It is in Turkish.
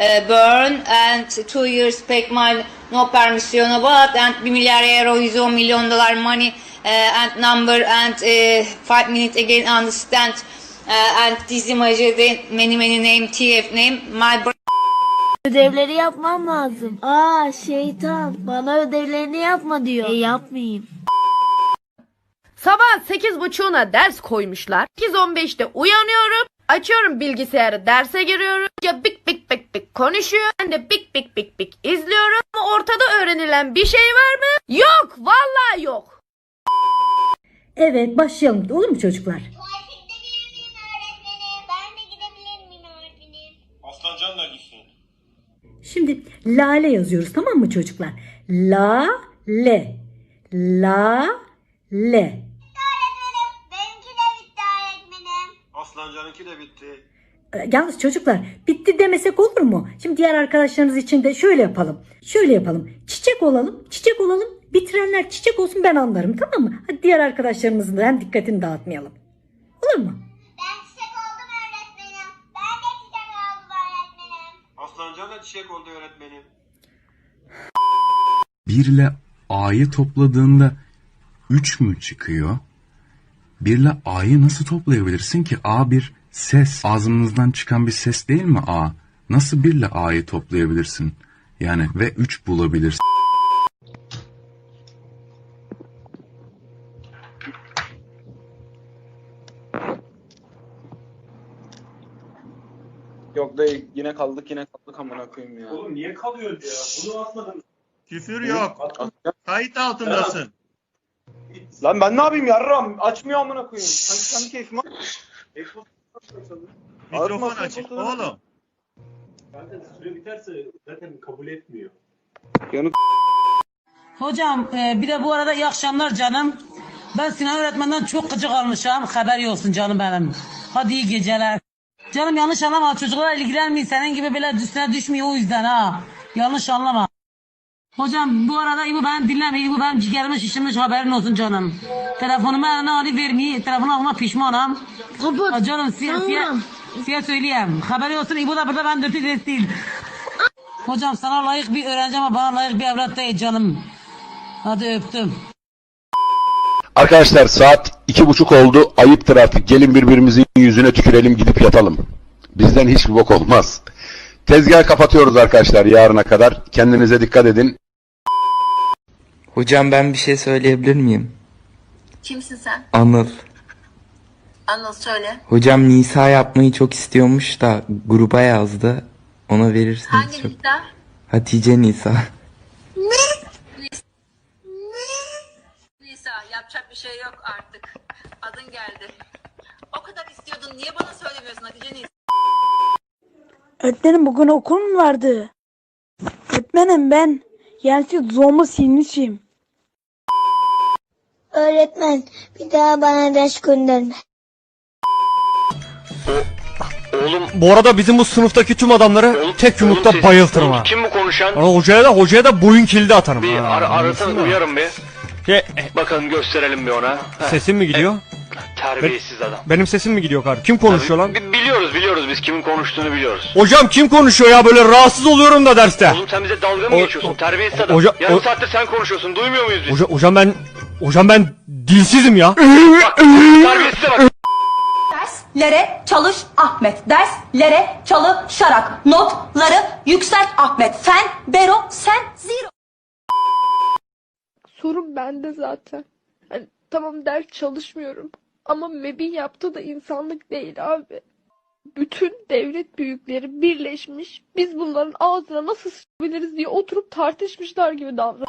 uh, burn and two years back my no permission about and 1 milyar euro 110 milyon dolar money uh, and number and uh, 5 minutes again understand uh, and this image the many many name TF name my Ödevleri yapmam lazım. Aa şeytan bana ödevlerini yapma diyor. E yapmayayım. Sabah 8.30'una ders koymuşlar. 8.15'te uyanıyorum. Açıyorum bilgisayarı derse giriyorum. Ya bik bik bik bik konuşuyor. Ben de bik bik bik bik izliyorum. Ama ortada öğrenilen bir şey var mı? Yok. Vallahi yok. Evet başlayalım. Olur mu çocuklar? Tuvalete gidebilir miyim öğretmenim? Ben de gidebilir miyim öğretmenim? Aslancan da gitsin. Şimdi lale yazıyoruz tamam mı çocuklar? La le. La le. Öğretmenim benimki de bitti öğretmenim. Aslancanınki de bitti. Ee, Yalnız çocuklar bitti demesek olur mu? Şimdi diğer arkadaşlarınız için de şöyle yapalım. Şöyle yapalım. Çiçek olalım. Çiçek olalım. Bitirenler çiçek olsun ben anlarım tamam mı? Hadi diğer arkadaşlarımızın da hem dikkatini dağıtmayalım. Olur mu? Ben çiçek oldum öğretmenim. Ben de çiçek oldum öğretmenim. Aslancan da çiçek oldu öğretmenim. 1 ile A'yı topladığında 3 mü çıkıyor? 1 ile A'yı nasıl toplayabilirsin ki? A bir ses. Ağzımızdan çıkan bir ses değil mi A? Nasıl 1 ile A'yı toplayabilirsin? Yani ve 3 bulabilirsin. Yok dayı yine kaldık yine kaldık amına koyayım ya. Oğlum niye kalıyorsun ya? Bunu atmadın. Küfür yok. At- Kayıt altındasın. Lan ben ne yapayım yarram açmıyor amına koyayım. Sanki kendi keyfim var. Mikrofon açık oğlum. Zaten süre biterse zaten kabul etmiyor. Yanık Hocam e, bir de bu arada iyi akşamlar canım. Ben Sinan öğretmenden çok gıcık almışım. Haberi olsun canım benim. Hadi iyi geceler. Canım yanlış anlama çocuklar ilgilenmeyin. Senin gibi böyle üstüne düşmüyor o yüzden ha. Yanlış anlama. Hocam bu arada İbo ben dinleme. İbo benim ciğerime şişirmiş haberin olsun canım. Telefonumu eline alıp vermeyi. Telefonu alma pişmanım. Kapat. Canım size, size, Tamam. size söyleyeyim. Haberi olsun İbo da burada ben dörtü ders değil. Hocam sana layık bir öğrenci ama bana layık bir evlat değil canım. Hadi öptüm. Arkadaşlar saat iki buçuk oldu. Ayıptır artık. Gelin birbirimizin yüzüne tükürelim gidip yatalım. Bizden hiçbir bok olmaz. Tezgahı kapatıyoruz arkadaşlar yarına kadar. Kendinize dikkat edin. Hocam ben bir şey söyleyebilir miyim? Kimsin sen? Anıl. Anıl söyle. Hocam Nisa yapmayı çok istiyormuş da gruba yazdı. Ona verirseniz çok. Nisa? Hatice Nisa. Nisa yapacak bir şey yok artık. Adın geldi. O kadar istiyordun niye bana söylemiyorsun Hatice Nisa? Öğretmenim bugün okul mu vardı? Öğretmenim ben yanlış zomu silmişim. Öğretmen bir daha bana ders gönderme. Oğlum bu arada bizim bu sınıftaki tüm adamları tek yumrukta bayıltırım ha. Kim bu konuşan? Ama hocaya da hocaya da boyun kilidi atarım ha. arasana uyarım bir. Şey, Bakın gösterelim bir ona. sesim mi gidiyor? Terbiyesiz adam. Benim sesim mi gidiyor kardeşim? Kim konuşuyor lan? Biliyoruz biliyoruz biz kimin konuştuğunu biliyoruz. Hocam kim konuşuyor ya böyle rahatsız oluyorum da derste. sen bize dalga mı O- geçiyorsun? o- Terbiyesiz adam. hoca- Yarım o- saattir sen konuşuyorsun. Duymuyor muyuz Hoca, hocam ben hocam ben dilsizim ya. Terbiyesize bak. Derslere çalış Ahmet. Derslere çalışarak notları yükselt Ahmet. Fen, bero, sen, zero. Sorun bende zaten. Hani, tamam ders çalışmıyorum. Ama MEB'in yaptığı da insanlık değil abi. Bütün devlet büyükleri birleşmiş. Biz bunların ağzına nasıl sıçabiliriz diye oturup tartışmışlar gibi davran.